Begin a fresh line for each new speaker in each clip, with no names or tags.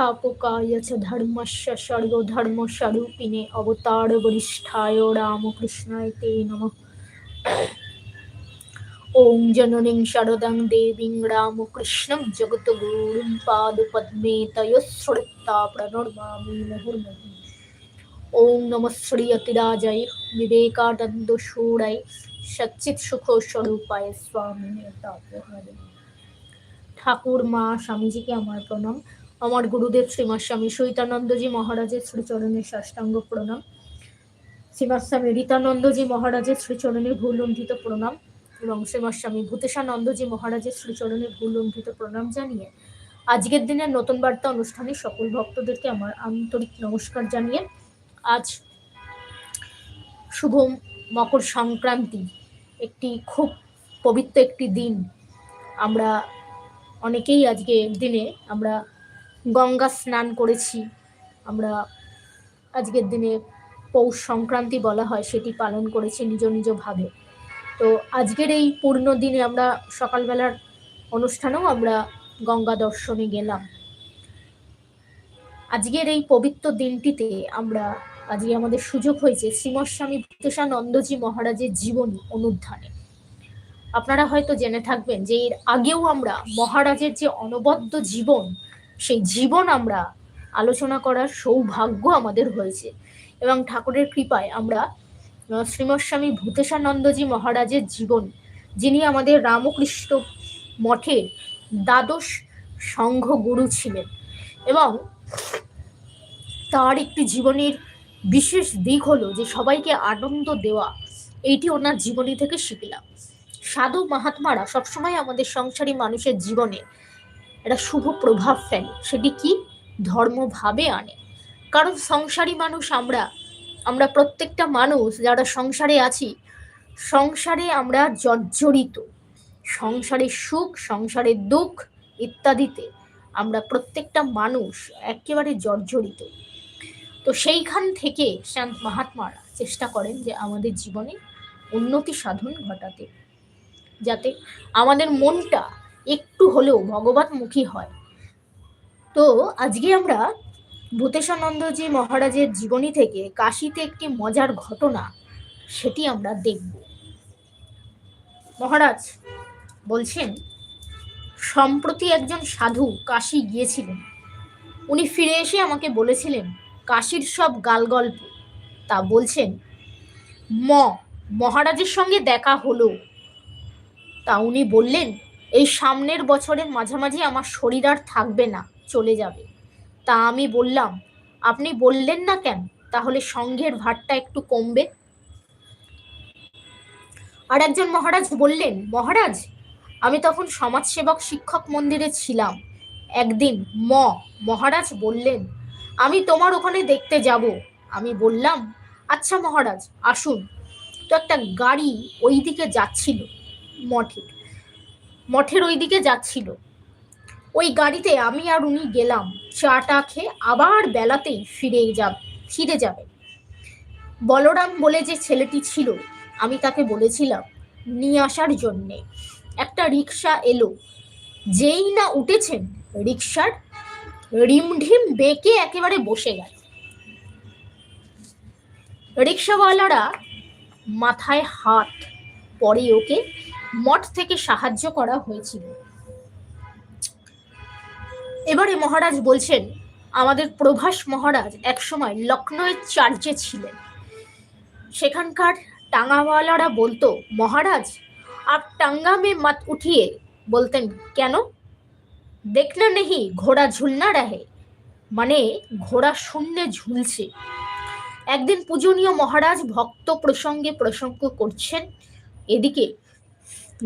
স্থাপকায়চ সর্বধর্মস্বরূপিণে অবতার বরিষ্ঠায় রামকৃষ্ণায় তে নম ওং জননীং শরদং দেবীং রামকৃষ্ণং জগদ্গুরুং পাদপদ্মে তয়শ্রুতা প্রণর্মামি মুহুর্মুহুঃ ওং নম শ্রী অতিরাজয় বিবেকানন্দ শূরায় সচ্চিৎ স্বামী ঠাকুর মা স্বামীজিকে আমার প্রণাম আমার গুরুদেব শ্রীমৎ স্বামী সৈতানন্দজি মহারাজের শ্রীচরণের সাষ্টাঙ্গ প্রণাম। শ্রীমৎ স্বামী রীতানন্দজি মহারাজের শ্রীচরণের ভুলুণ্ঠিত প্রণাম এবং শ্রীমৎ স্বামী ভূতেশানন্দজি মহারাজের শ্রীচরণের ভুলুণ্ঠিত প্রণাম জানিয়ে আজকের দিনের নতুন বার্তা অনুষ্ঠানে সকল ভক্তদেরকে আমার আন্তরিক নমস্কার জানিয়ে আজ শুভ মকর সংক্রান্তি, একটি খুব পবিত্র একটি দিন। আমরা অনেকেই আজকে দিনে আমরা গঙ্গা স্নান করেছি। আমরা আজকের দিনে পৌষ সংক্রান্তি বলা হয়, সেটি পালন করেছি নিজ নিজভাবে। তো আজকের এই পূর্ণ দিনে আমরা সকালবেলার অনুষ্ঠানেও আমরা গঙ্গা দর্শনে গেলাম। আজকের এই পবিত্র দিনটিতে আমরা আজকে আমাদের সুযোগ হয়েছে শ্রীমস্বামী ভূতেশানন্দজি মহারাজের জীবনী অনুধ্যানে আপনারা হয়তো জেনে থাকবেন যে এর আগেও আমরা মহারাজের যে অনবদ্য জীবন সেই জীবন আমরা আলোচনা করার সৌভাগ্য আমাদের হয়েছে। এবং ঠাকুরের কৃপায় আমরা শ্রীমস্বামী ভূতেশানন্দজি মহারাজের জীবন, যিনি আমাদের রামকৃষ্ণ মঠের দ্বাদশ সংঘ গুরু ছিলেন এবং তার একটি জীবনের বিশেষ দিক হলো যে সবাইকে আনন্দ দেওয়া এইটি ওনার জীবনী থেকে শিখলাম। সাধু মহাত্মারা সবসময় আমাদের সংসারী মানুষের জীবনে একটা শুভ প্রভাব ফেলে। সেটি কি? ধর্মভাবে আনে। কারণ সংসারী মানুষ আমরা আমরা প্রত্যেকটা মানুষ যারা সংসারে আছি, সংসারে আমরা জর্জরিত। সংসারের সুখ সংসারের দুঃখ ইত্যাদিতে আমরা প্রত্যেকটা মানুষ একেবারে জর্জরিত। তো সেইখান থেকে শান্ত মহাত্মারা চেষ্টা করেন যে আমাদের জীবনে উন্নতি সাধন ঘটাতে। যাতে আমাদের মনটা একটু হলেও ভগবানমুখী হয়। তো আজকে আমরা ভূতেশানন্দজি মহারাজের জীবনী থেকে কাশিতে একটি মজার ঘটনা সেটি আমরা দেখব। মহারাজ বলছেন, সম্প্রতি একজন সাধু কাশি গিয়েছিলেন। উনি ফিরে এসে আমাকে বলেছিলেন, কাশির সব গালগল্প। তা বলছেন, ম, মহারাজের সঙ্গে দেখা হলো। তা উনি বললেন এই সামনের বছরের মাঝামাঝি আমার শরীর আর থাকবে না, চলে যাবে। তা আমি বললাম, আপনি বললেন না কেন? তাহলে সঙ্ঘের ভারটা একটু কমবে। আর একজন মহারাজ বললেন, মহারাজ, আমি তখন সমাজসেবক শিক্ষক মন্দিরে ছিলাম। একদিন ম, মহারাজ বললেন, আমি তোমার ওখানে দেখতে যাব। আমি বললাম আচ্ছা মহারাজ, আসুন। তো একটা গাড়ি ওই দিকে যাচ্ছিল মঠের মঠের ওই দিকে যাচ্ছিল। ওই গাড়িতে আমি আর উনি গেলাম, চাটা খেয়ে আবার বেলাতেই ফিরে যাব, ফিরে যাবে। বলরাম বলে যে ছেলেটি ছিল, আমি তাকে বলেছিলাম, নিয়ে আসার জন্যে একটা রিক্সা এলো। যেই না উঠেছেন রিক্সার রিমঢিম বেঁকে একেবারে বসে গেল। রিক্সাওয়ালারা মাথায় হাত পরে ওকে মঠ থেকে সাহায্য করা হয়েছিল। এবারে মহারাজ বলছেন, আমাদের প্রভাস মহারাজ একসময় লখনৌয়ের চার্চে ছিলেন। সেখানকার টাঙ্গাওয়ালারা বলতো, মহারাজ আপ টাঙ্গা মে মত উঠিয়ে বলতেন, কেন? দেখলে নেহি ঘোড়া ঝুলনা রাহে। মানে ঘোড়া শূন্যে ঝুলছে। একদিন পূজনীয় মহারাজ ভক্ত প্রসঙ্গে প্রসঙ্গ করছেন, এদিকে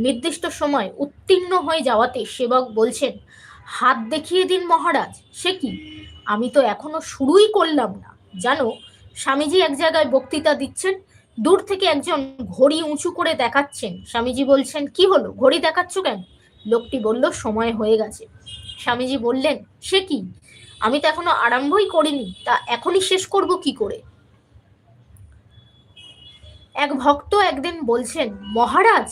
নির্দিষ্ট সময় উত্তীর্ণ হয়ে যাওয়াতে সেবক বলছেন, হাত দেখিয়ে দিন মহারাজ, সে কি? আমি তো এখনও শুরুই করলাম না। জানো স্বামীজি এক জায়গায় বক্তৃতা দিচ্ছেন, দূর থেকে একজন ঘড়ি উঁচু করে দেখাচ্ছেন। স্বামীজি বলছেন, কি হলো? ঘড়ি দেখাচ্ছ কেন? লোকটি বলল, সময় হয়ে গেছে। স্বামীজি বললেন, সে কি? আমি তো এখনও আরম্ভই করিনি, তা এখনই শেষ করব কি করে? এক ভক্ত একদিন বলছেন, মহারাজ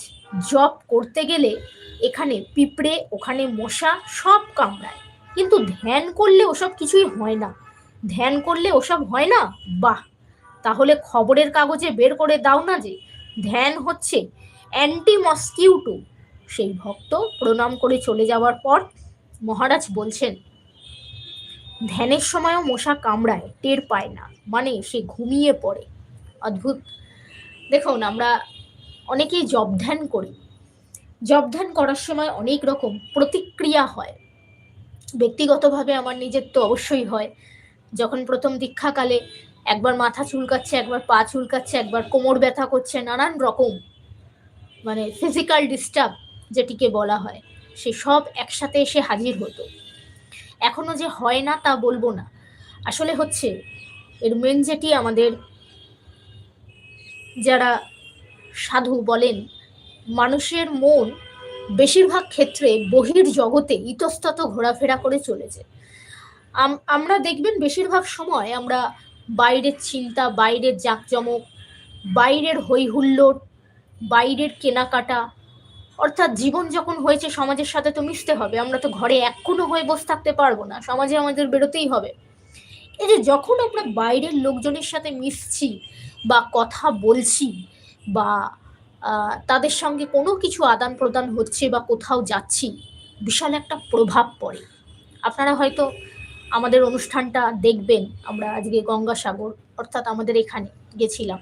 জপ করতে গেলে এখানে পিঁপড়ে, ওখানে মশা সব কামড়ায়। কিন্তু ধ্যান করলে ওসব কিছুই হয় না। ধ্যান করলে ওসব হয় না? বাহ! তাহলে খবরের কাগজে বের করে দাও না যে, ধ্যান হচ্ছে অ্যান্টি মস্কিউটো সেই ভক্ত প্রণাম করে চলে যাওয়ার পর মহারাজ বলছেন, ধ্যানের সময়ও মশা কামড়ায়, টের পায় না। মানে সে ঘুমিয়ে পড়ে। অদ্ভুত। দেখুন, আমরা অনেকেই জব ধ্যান করি। জব ধ্যান করার সময় অনেক রকম প্রতিক্রিয়া হয়। ব্যক্তিগতভাবে আমার নিজের তো অবশ্যই হয়। যখন প্রথম দীক্ষাকালে একবার মাথা চুলকাচ্ছে, একবার পা চুলকাচ্ছে, একবার কোমর ব্যথা করছে, নানান রকম মানে ফিজিক্যাল ডিস্টার্ব যেটিকে বলা হয়, সে সব একসাথে এসে হাজির হতো। এখনও যে হয় না তা বলব না। আসলে হচ্ছে, এর মেন যেটি আমাদের যারা সাধু বলেন, মানুষের মন বেশিরভাগ ক্ষেত্রে বহির জগতে ইতস্তত ঘোরাফেরা করে চলেছে। আমরা দেখবেন বেশিরভাগ সময় আমরা বাইরের চিন্তা, বাইরের জাঁকজমক, বাইরের হৈহুল্লোড়, বাইরের কেনাকাটা, অর্থাৎ জীবন যখন হয়েছে সমাজের সাথে তো মিশতে হবে। আমরা তো ঘরে এক কোনো হয়ে বসে থাকতে পারব না, সমাজে আমাদের বেরোতেই হবে। এই যে যখন আমরা বাইরের লোকজনের সাথে মিশছি বা কথা বলছি বা তাদের সঙ্গে কোনো কিছু আদান প্রদান হচ্ছে বা কোথাও যাচ্ছি, বিশাল একটা প্রভাব পড়ে। আপনারা হয়তো আমাদের অনুষ্ঠানটা দেখবেন, আমরা আজকে গঙ্গাসাগর, অর্থাৎ আমাদের এখানে গেছিলাম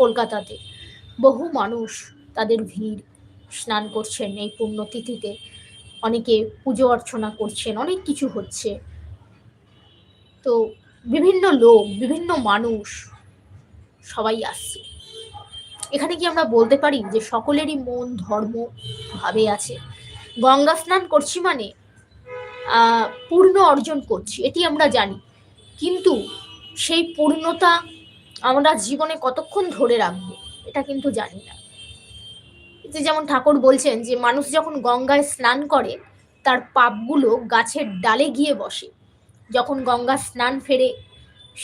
কলকাতাতে। বহু মানুষ তাদের ভিড়, স্নান করছেন, এই পুণ্যতিথিতে অনেকে পুজো অর্চনা করছেন, অনেক কিছু হচ্ছে। তো বিভিন্ন লোক, বিভিন্ন মানুষ সবাই আসছে। এখানে কি আমরা বলতে পারি যে সকলেরই মন, ধর্ম, ভাবে আছে? গঙ্গা স্নান করছি মানে পূর্ণ অর্জন করছি, এটি আমরা জানি। কিন্তু সেই পূর্ণতা আমরা জীবনে কতক্ষণ ধরে রাখব, এটা কিন্তু জানি না। যে যেমন ঠাকুর বলছেন যে মানুষ যখন গঙ্গায় স্নান করে, তার পাপগুলো গাছের ডালে গিয়ে বসে। যখন গঙ্গা স্নান ফেরে,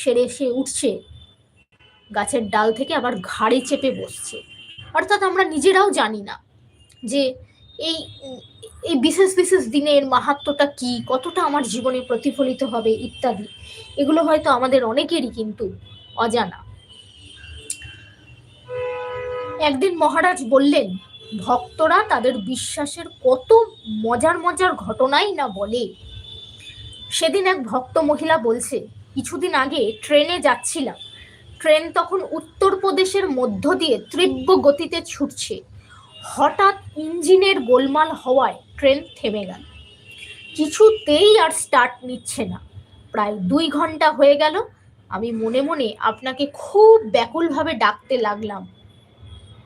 সেরে সে উঠছে গাছের ডাল থেকে আবার ঘাড়ে চেপে বসছে। অর্থাৎ আমরা নিজেরাও জানি না যে এই এই বিশেষ বিশেষ দিনের মাহাত্মটা কি, কতটা আমার জীবনে প্রতিফলিত হবে ইত্যাদি। এগুলো হয়তো আমাদের অনেকেরই কিন্তু অজানা। একদিন মহারাজ বললেন, ভক্তরা তাদের বিশ্বাসের কত মজার মজার ঘটনাই না বলে। সেদিন এক ভক্ত মহিলা বলছে, কিছুদিন আগে ট্রেনে যাচ্ছিলাম। ট্রেন তখন উত্তরপ্রদেশের মধ্য দিয়ে তীব্র গতিতে ছুটছে। হঠাৎ ইঞ্জিনের গোলমাল হওয়ায় ট্রেন থেমে গেল। কিছুতেই আর স্টার্ট নিচ্ছে না। প্রায় দুই ঘণ্টা হয়ে গেল। আমি মনে মনে আপনাকে খুব ব্যাকুলভাবে ডাকতে লাগলাম।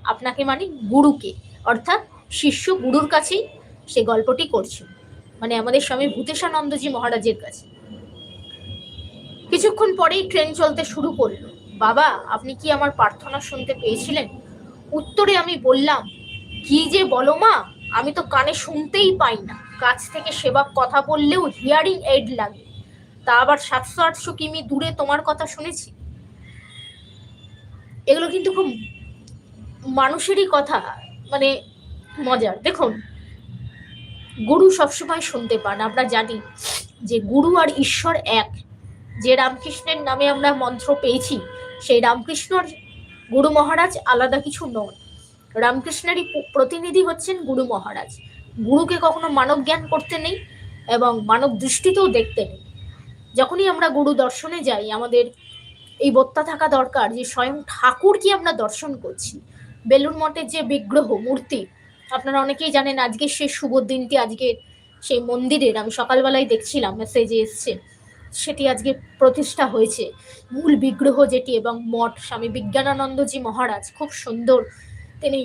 আপনাকে মানে গুরুকে, অর্থাৎ শিষ্য গুরুর কাছেই সে গল্পটি করছে। মানে আমাদের স্বামী ভূতেশানন্দজি মহারাজের কাছে। কিছুক্ষণ পরেই ট্রেন চলতে শুরু করল। বাবা, আপনি কি আমার প্রার্থনা শুনতে পেয়েছিলেন? উত্তরে আমি বললাম, কি যে বলো মা, আমি তো কানে শুনতেই পাই না। কাছ থেকে সেবা কথা বললেও হিয়ারিং এইড লাগে। তা আবার সাতশো আটশো কিমি দূরে তোমার কথা শুনেছি? এগুলো কিন্তু খুব মানুষেরই কথা মানে মজার। দেখুন, গুরু সবসময় শুনতে পান। আমরা জানি যে গুরু আর ঈশ্বর এক। যে রামকৃষ্ণের নামে আমরা মন্ত্র পেয়েছি সেই রামকৃষ্ণর গুরু মহারাজ আলাদা কিছু নন। রামকৃষ্ণেরই প্রতিনিধি হচ্ছেন গুরু মহারাজ। গুরুকে কখনো মানব জ্ঞান করতে নেই এবং মানব দৃষ্টিতেও দেখতে নেই। যখনই আমরা গুরু দর্শনে যাই, আমাদের এই বত্তা থাকা দরকার যে স্বয়ং ঠাকুর কি আমরা দর্শন করছি। বেলুন মঠের যে বিগ্রহ, মূর্তি, আপনারা অনেকেই জানেন আজকে সে শুভ দিনটি, আজকে সেই মন্দিরের, আমি সকালবেলায় দেখছিলাম মেসেজে এসছে। সেটি আজকে প্রতিষ্ঠা হয়েছে। মূল বিগ্রহ যেটি এবং মঠ স্বামী বিজ্ঞানানন্দজি মহারাজ, খুব সুন্দর। তিনি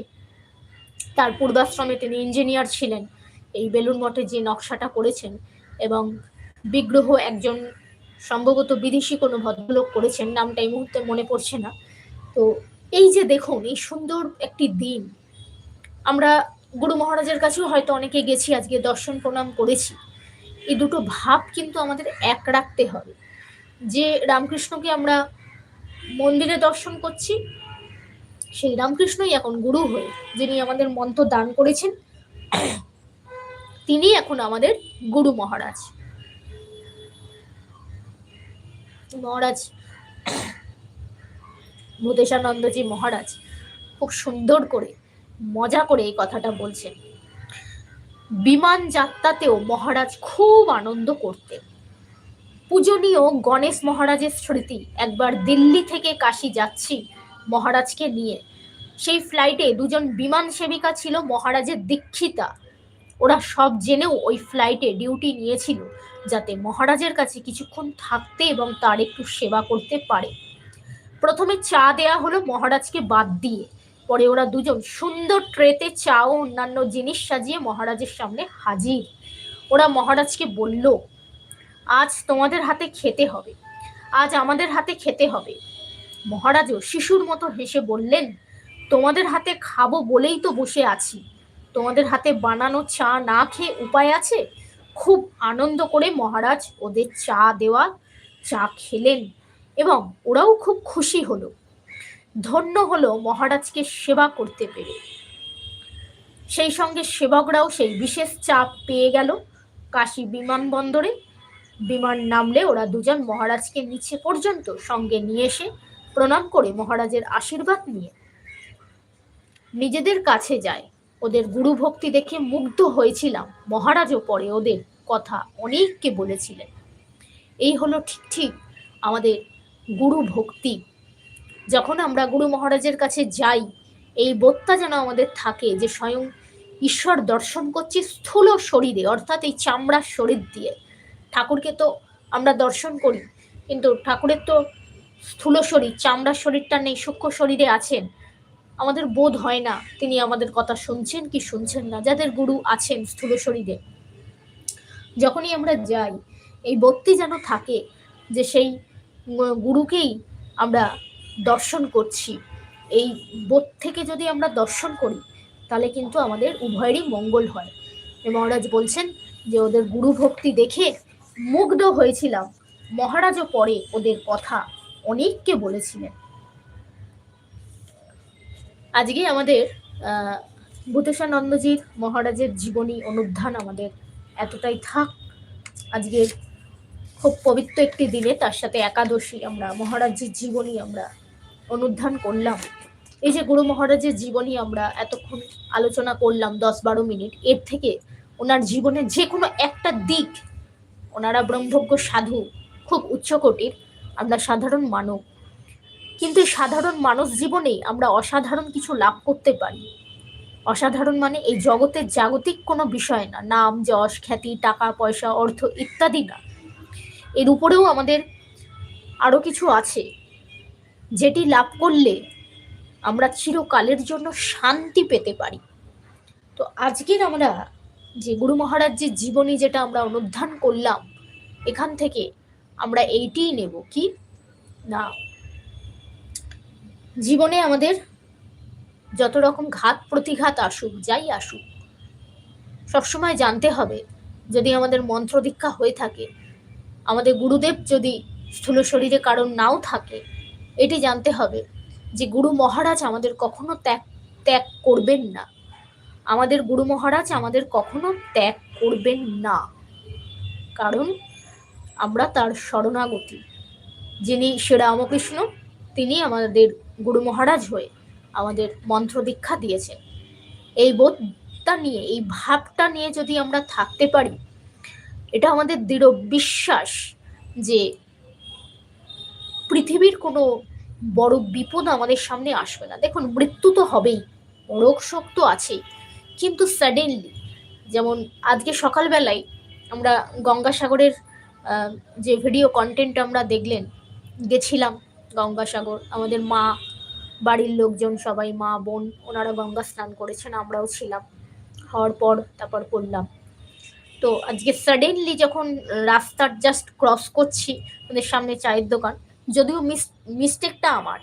তার পূর্বাশ্রমে তিনি ইঞ্জিনিয়ার ছিলেন। এই বেলুন মঠে যে নকশাটা করেছেন এবং বিগ্রহ একজন সম্ভবত বিদেশি কোনো ভদ্রলোক করেছেন, নামটা এই মুহূর্তে মনে পড়ছে না। তো এই যে দেখুন, এই সুন্দর একটি দিন। আমরা গুরু মহারাজের কাছেও হয়তো অনেকে গেছি, আজকে দর্শন প্রণাম করেছি। এই দুটো ভাব কিন্তু আমাদের এক রাখতে হবে। যে রামকৃষ্ণকে আমরা মন্দিরে দর্শন করছি, সেই রামকৃষ্ণই এখন গুরু হয়ে, যিনি আমাদের মন্ত্র দান করেছেন, তিনি এখন আমাদের গুরু মহারাজ। মহারাজ, ভূতেশানন্দজি মহারাজ, খুব সুন্দর করে, মজা করে এই কথাটা বলছেন। বিমান যাত্রাতেও মহারাজ খুব আনন্দ করতেন। পূজনীয় গণেশ মহারাজের স্মৃতি, একবার দিল্লি থেকে কাশি যাচ্ছি মহারাজকে নিয়ে। সেই ফ্লাইটে দুজন বিমান সেবিকা ছিল মহারাজের দীক্ষিতা। ওরা সব জেনেও ওই ফ্লাইটে ডিউটি নিয়েছিল যাতে মহারাজের কাছে কিছুক্ষণ থাকতে এবং তার একটু সেবা করতে পারে। প্রথমে চা দেয়া হলো মহারাজকে বাদ দিয়ে। পরে ওরা দুজন সুন্দর ট্রেতে চা ও অন্যান্য জিনিস সাজিয়ে মহারাজের সামনে হাজির। ওরা মহারাজকে বলল, আজ তোমাদের হাতে খেতে হবে, আজ আমাদের হাতে খেতে হবে। মহারাজও শিশুর মতো হেসে বললেন, তোমাদের হাতে খাব বলেই তো বসে আছি। তোমাদের হাতে বানানো চা না খেয়ে উপায় আছে? খুব আনন্দ করে মহারাজ ওদের চা দেওয়া, চা খেলেন এবং ওরাও খুব খুশি হলো। ধন্য হলো মহারাজকে সেবা করতে পেরে। সেই সঙ্গে সেবকরাও সেই বিশেষ চাপ পেয়ে গেল কাশী বিমানবন্দরে বিমান নামলে ওরা দুজন মহারাজকে নিচে পর্যন্ত সঙ্গে নিয়ে এসে প্রণাম করে মহারাজের আশীর্বাদ নিয়ে। নিজেদের কাছে যায়। ওদের গুরু ভক্তি দেখে মুগ্ধ হয়েছিলাম। মহারাজও পরে ওদের কথা অনেককে বলেছিলেন। এই হলো ঠিক ঠিক আমাদের গুরু ভক্তি যখন আমরা গুরু মহারাজের কাছে যাই, এই বোধটা যেন আমাদের থাকে যে স্বয়ং ঈশ্বর দর্শন করছি স্থূল শরীরে, অর্থাৎ এই চামড়ার শরীর দিয়ে। ঠাকুরকে তো আমরা দর্শন করি, কিন্তু ঠাকুরের তো স্থূল শরীর চামড়ার শরীরটা নেই, সূক্ষ্ম শরীরে আছেন। আমাদের বোধ হয় না, তিনি আমাদের কথা শুনছেন কি শুনছেন না, যাদের গুরু আছেন স্থূল শরীরে। যখনই আমরা যাই, এই বোধটি যেন থাকে যে সেই গুরুকেই আমরা দর্শন করছি। এই বোধ থেকে যদি আমরা দর্শন করি, তাহলে কিন্তু আমাদের উভয়েরই মঙ্গল হয়। এ মহারাজ বলছেন যে, ওদের গুরু ভক্তি দেখে মুগ্ধ হয়েছিলাম। মহারাজও পরে ওদের কথা অনেককে বলেছিলেন। আজকে আমাদের ভূতেশানন্দজির মহারাজের জীবনী অনুধান আমাদের এতটাই থাক। আজকের খুব পবিত্র একটি দিনে তার সাথে একাদশী আমরা, মহারাজের জীবনী আমরা অনুধান করলাম। এই যে গুরু মহারাজের জীবনী আমরা এতক্ষণ আলোচনা করলাম, দশ বারো মিনিট, এর থেকে ওনার জীবনের যে কোনো একটা দিক ওনারা ব্রহ্মজ্ঞ সাধু, খুব উচ্চকোটির আমরা সাধারণ মানব। কিন্তু সাধারণ মানুষ জীবনেই আমরা অসাধারণ কিছু লাভ করতে পারি। অসাধারণ মানে এই জগতের জাগতিক কোনো বিষয় না, নাম, যশ, খ্যাতি, টাকা, পয়সা, অর্থ ইত্যাদি না। এর উপরেও আমাদের আরও কিছু আছে। যেটি লাভ করলে আমরা চিরকালের জন্য শান্তি পেতে পারি। তো আজকের আমরা যে গুরু মহারাজ যে জীবনী যেটা আমরা অনুধান করলাম, এখান থেকে আমরা এইটিই নেব কি? না, জীবনে আমাদের যত রকম ঘাত প্রতিঘাত আসুক, যাই আসুক, সবসময় জানতে হবে, যদি আমাদের মন্ত্র দীক্ষা হয়ে থাকে, আমাদের গুরুদেব যদি স্থূল শরীরে কারণ নাও থাকে এটি জানতে হবে যে গুরু মহারাজ আমাদের কখনো ত্যাগ ত্যাগ করবেন না। আমাদের গুরু মহারাজ আমাদের কখনো ত্যাগ করবেন না। কারণ আমরা তার শরণাগতি। যিনি শ্রীরামকৃষ্ণ তিনি আমাদের গুরু মহারাজ হয়ে আমাদের মন্ত্র দীক্ষা দিয়েছেন। এই বোধটা নিয়ে, এই ভাবটা নিয়ে যদি আমরা থাকতে পারি, এটা আমাদের দৃঢ় বিশ্বাস যে পৃথিবীর কোনো বড় বিপদ আমাদের সামনে আসবে না। দেখুন, মৃত্যু তো হবেই, রোগ শোক তো আছেই। কিন্তু সাডেনলি যেমন আজকে সকালবেলায় আমরা গঙ্গাসাগরের যে ভিডিও কন্টেন্ট আমরা দেখলেন, গেছিলাম গঙ্গাসাগর, আমাদের মা, বাড়ির লোকজন সবাই, মা, বোন, ওনারা গঙ্গা স্নান করেছেন, আমরাও ছিলাম। হওয়ার পর তারপর করলাম তো আজকে সাডেনলি যখন রাস্তার জাস্ট ক্রস করছি ওদের সামনে চায়ের দোকান যদিও মিস মিস্টেকটা আমার।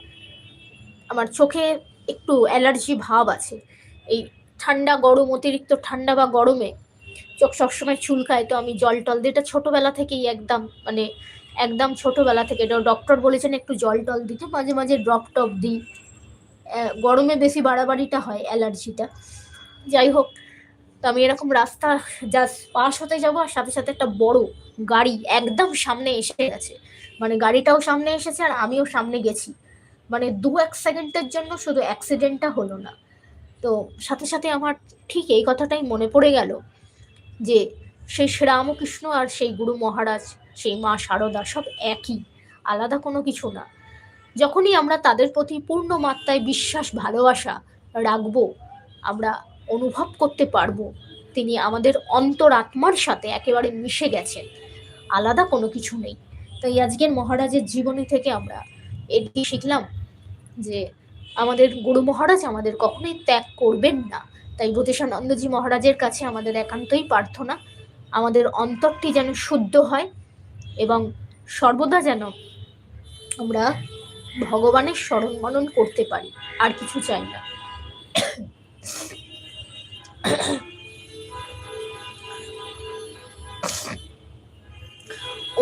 আমার চোখে একটু অ্যালার্জি ভাব আছে। এই ঠান্ডা গরম, অতিরিক্ত ঠান্ডা বা গরমে চোখ সবসময় চুলকায়, তো আমি জল টল দিই। এটা ছোটোবেলা থেকেই একদম মানে একদম ছোটোবেলা থেকে। এটা ডক্টর বলেছেন একটু জল টল দিতে। মাঝে মাঝে ড্রপ টপ দিই। গরমে বেশি বাড়াবাড়িটা হয় অ্যালার্জিটা যাই হোক তো আমি এরকম রাস্তা জাস্ট পাশ হতে যাব আর সাথে সাথে একটা বড় গাড়ি একদম সামনে এসে গেছে। মানে গাড়িটাও সামনে এসেছে আর আমিও সামনে গেছি। মানে দু এক সেকেন্ডের জন্য শুধু অ্যাক্সিডেন্টটা হলো না। তো সাথে সাথে আমার ঠিক এই কথাটাই মনে পড়ে গেল যে সেই শ্রীরামকৃষ্ণ আর সেই গুরু মহারাজ, সেই মা শারদা সব একই, আলাদা কোনো কিছু না। যখনই আমরা তাদের প্রতি পূর্ণ মাত্রায় বিশ্বাস, ভালোবাসা রাখব, আমরা অনুভব করতে পারব। তিনি আমাদের অন্তরাত্মার সাথে একেবারে মিশে গেছেন। আলাদা কোনো কিছু নেই। তাই আজকের মহারাজের জীবনী থেকে আমরা এটি শিখলাম যে আমাদের গুরু মহারাজ আমাদের কখনোই ত্যাগ করবেন না। তাই জ্যোতিষানন্দজি মহারাজের কাছে আমাদের একান্তই প্রার্থনা, আমাদের অন্তরটি যেন শুদ্ধ হয় এবং সর্বদা যেন আমরা ভগবানের স্মরণ মনন করতে পারি। আর কিছু চাই না।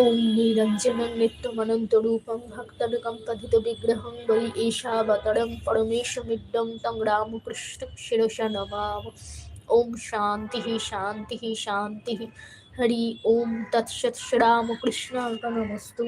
ওম নীরঞ্জনং নিত্যমনন্তরূপং ভক্তনকং কথিত বিগ্রহং বলি ঈশাবতরং পরমেশমিড্ডং তং রামকৃষ্ণ শিরসা নমাম ওম শান্তিः শান্তিः শান্তিः হরি ওম তৎসৎ শ্রীরামকৃষ্ণ নমস্তু